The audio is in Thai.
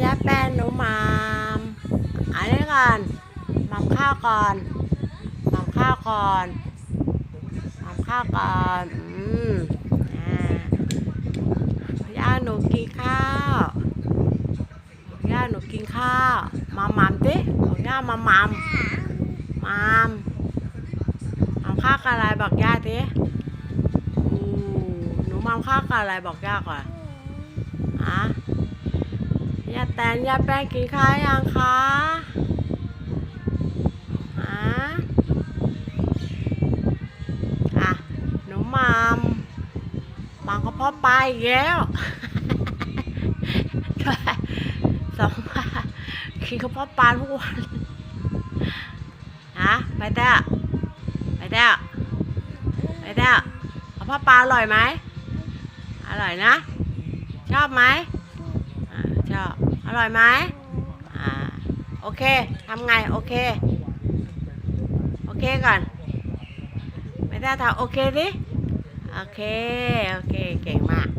แย้แป้งหนูมามอันนี้ก่อนมามข้าวก่อนมามข้าวก่อนมามข้าวก่อนอืมอ่าย่าหนูกินข้าวย่าหนูกินข้าวมามามดิบอกย่ามามามมามมามข้าวกับอะไรบอกย่าดิหนูมามข้าวกับอะไรบอกย่าก่อนอะาแตนยาแป้งกินข้าวยังคะอะอะหนูมามมามก็พ่อไปลาอีกแล้วสองมากินกระเพาะปลาทุกวันฮะไปเต้าไปเต้าไปเต้ากระเพาะปลาอร่อยไหมอร่อยนะ ชอบไหม ร่อยไหมอ่า โอเคทำไง โอเค โอเคก่อน ไม่ได้ทำโอเคสิ โอเค โอเค เก่งมาก